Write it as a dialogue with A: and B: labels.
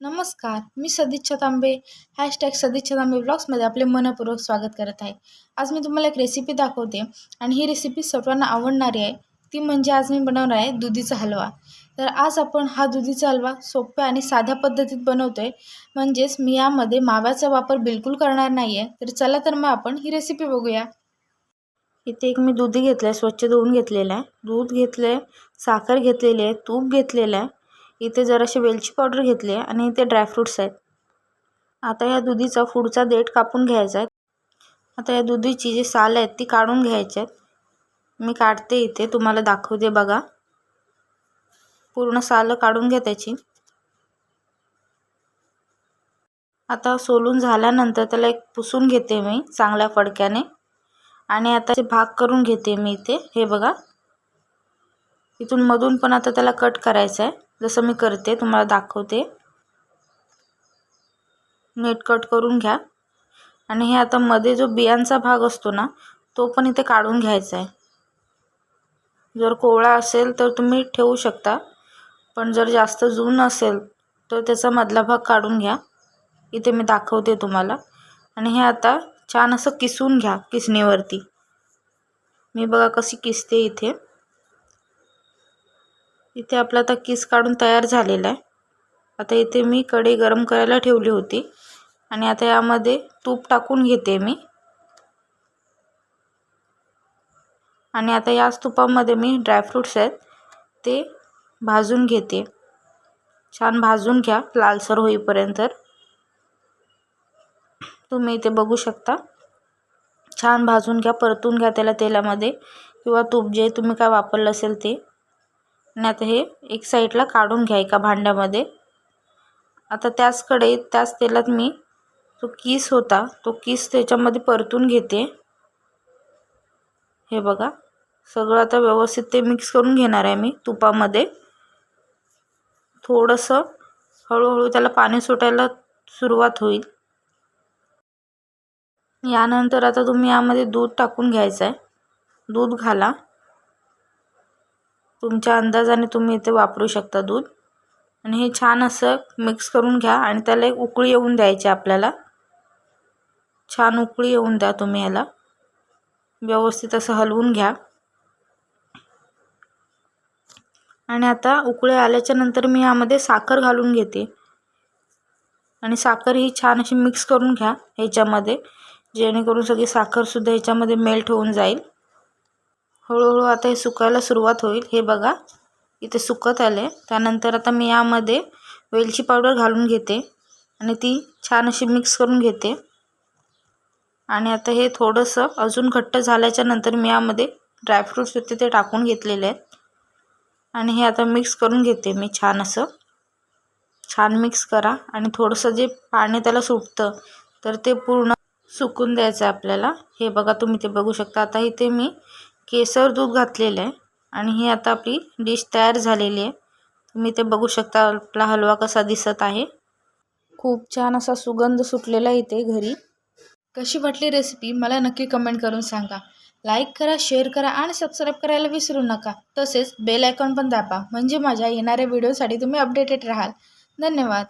A: नमस्कार मी सदिच्छा तांबे हॅशटॅग सदिच्छा तांबे ब्लॉग्समध्ये आपले मनपूर्वक स्वागत करत आहे. आज मी तुम्हाला एक रेसिपी दाखवते आणि ही रेसिपी सर्वांना आवडणारी आहे. ती म्हणजे आज मी बनवणार आहे दुधीचा हलवा. तर आज आपण हा दुधीचा हलवा सोप्या आणि साध्या पद्धतीत बनवतो आहे म्हणजेच मी यामध्ये माव्याचा वापर बिलकुल करणार नाही आहे तर चला तर मग आपण ही रेसिपी बघूया. इथे एक मी दुधी घेतलं आहे स्वच्छ धुवून घेतलेलं आहे. दूध घेतलं आहे साखर घेतलेली आहे तूप घेतलेलं आहे. इथे जराशी वेलची पावडर घेतली आहे आणि इथे ड्रायफ्रुट्स आहेत. आता या दुधीचा पुढचा देठ कापून घ्यायचा आहे. आता या दुधीची जी साल आहेत ती काढून घ्यायची आहेत. मी काढते इथे तुम्हाला दाखवते बघा. पूर्ण साल काढून घ्या त्याची. आता सोलून झाल्यानंतर त्याला एक पुसून घेते मी चांगल्या फडक्याने. आणि आता ते भाग करून घेते मी इथे हे बघा. इथून मधून पण आता त्याला कट करायचं आहे. जसं मी करते तुम्हाला दाखवते. नेट कट करून घ्या. आणि हे आता मध्ये जो बियांचा भाग असतो ना तो पण इथे काढून घ्यायचा आहे. जर कोवळा असेल तर तुम्ही ठेवू शकता पण जर जास्त जून असेल तर त्याचा मधला भाग काढून घ्या. इथे मी दाखवते तुम्हाला. आणि हे आता छान असं किसून घ्या किसणीवरती. मी बघा कशी किसते इथे. इथे आपला आता किस काढून तयार झालेला आहे. आता इथे मी कढई गरम करायला ठेवली होती. आणि आता यामध्ये तूप टाकून घेते मी. आणि आता याच तुपामध्ये मी ड्रायफ्रूट्स आहेत ते भाजून घेते. छान भाजून घ्या लालसर होईपर्यंत तुम्ही इथे बघू शकता. छान भाजून घ्या परतून घ्या त्याला तेलामध्ये. किंवा तूप जे तुम्ही काय वापरलं असेल ते. आणि आता हे एक साईडला काढून घ्या एका भांड्यामध्ये. आता त्याच कढईत त्याच तेलात मी जो किस होता तो किस त्याच्यामध्ये परतून घेते. हे बघा सगळं आता व्यवस्थित ते मिक्स करून घेणार आहे मी तुपामध्ये. थोडंसं हळूहळू त्याला पाणी सुटायला सुरुवात होईल. यानंतर आता तुम्ही यामध्ये दूध टाकून घ्यायचं आहे. दूध घाला. तुमच्या अंदाजाने तुम्ही इथे वापरू शकता दूध. आणि हे छान असं मिक्स करून घ्या आणि त्याला एक उकळी येऊन द्यायची आपल्याला. छान उकळी येऊन द्या तुम्ही याला. व्यवस्थित असं हलवून घ्या. आणि आता उकळी आल्याच्यानंतर मी यामध्ये साखर घालून घेते. आणि साखर ही छान अशी मिक्स करून घ्या ह्याच्यामध्ये जेणेकरून सगळी साखरसुद्धा ह्याच्यामध्ये मेल्ट होऊन जाईल. हळूहळू आता हे सुकायला सुरुवात होईल. हे बघा इथे सुकत आले त्यानंतर आता मी यामध्ये वेलची पावडर घालून घेते आणि ती छान अशी मिक्स करून घेते. आणि आता हे थोडंसं अजून घट्ट झाल्याच्यानंतर मी यामध्ये ड्रायफ्रूट्स होते ते टाकून घेतलेले आहेत. आणि हे आता मिक्स करून घेते मी छान असं. छान मिक्स करा आणि थोडंसं जे पाणी त्याला सुटतं तर ते पूर्ण सुकून द्यायचं आहे आपल्याला. हे बघा तुम्ही ते बघू शकता. आता इथे मी केसर दूध घातलेलं आहे. आणि ही आता आपली डिश तयार झालेली आहे. तुम्ही ते बघू शकता आपला हलवा कसा दिसत आहे. खूप छान असा सुगंध सुटलेला इथे घरी. कशी वाटली रेसिपी मला नक्की कमेंट करून सांगा. लाईक करा शेअर करा आणि सबस्क्राईब करायला विसरू नका. तसेच बेल आयकॉन पण दाबा. म्हणजे माझ्या येणाऱ्या व्हिडिओसाठी तुम्ही अपडेटेड राहाल. धन्यवाद.